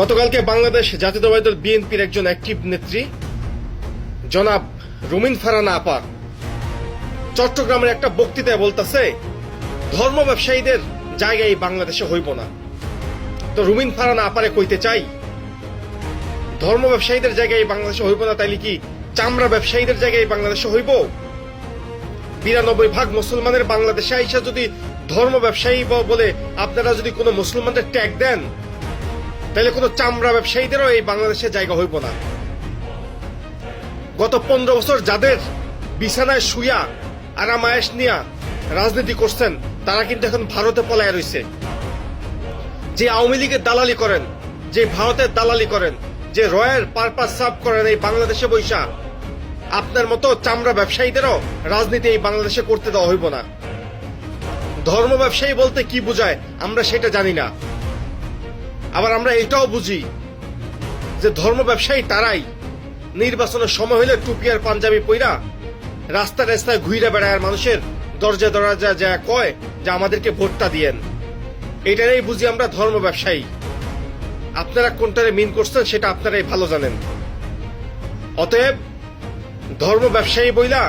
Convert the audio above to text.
গতকালকে বাংলাদেশ জাতীয়তাবাদী দল বিএনপির একজন অ্যাক্টিভ নেত্রী, জনাব রুমিন ফারানা আপা চট্টগ্রামের একটা বক্তৃতায় বলতেছে, ধর্ম ব্যবসায়ীদের জায়গা এই বাংলাদেশে হইব না। তো রুমিন ফারানা আপারে কইতে চাই, ধর্ম ব্যবসায়ীদের জায়গায় এই বাংলাদেশে হইব না, তাইলে কি চামড়া ব্যবসায়ীদের জায়গায় এই বাংলাদেশে হইব? বিরানব্বই ভাগ মুসলমানের বাংলাদেশে আইসা যদি ধর্ম ব্যবসায়ী বলে আপনারা যদি কোনো মুসলমানদের ট্যাগ দেন তাহলে কোনো চামড়া ব্যবসায়ীদেরও এই বাংলাদেশে জায়গা হইব না। গত পনেরো বছর যাদের বিছানায় শুয়া আরামায়েশ নিয়া রাজনীতি করছেন, তারা কিন্তু এখন ভারতে পলায় রয়েছে যে আওয়ামী লীগের দালালি করেন, যে ভারতের দালালি করেন, যে রয়্যাল পারপাস সার্ভ করেন এই বাংলাদেশে বৈশা, আপনার মতো চামড়া ব্যবসায়ীদেরও রাজনীতি এই বাংলাদেশে করতে দেওয়া হইব না। ধর্ম ব্যবসায়ী বলতে কি বোঝায়, আমরা সেটা জানি না। আবার আমরা এটাও বুঝি যে ধর্ম ব্যবসায়ী তারাই নির্বাচনের সময় হলে টুপি আর পাঞ্জাবি পইরা রাস্তা রাস্তায় ঘুরে বেড়ায় মানুষের দরজা দরজা যা কয় যে আমাদেরকে ভোটটা দিয়েন। এটারই বুঝি আমরা ধর্ম ব্যবসায়ী। আপনারা কোনটারে মিন করছেন সেটা আপনারাই ভালো জানেন। অতএব ধর্ম ব্যবসায়ী বইলা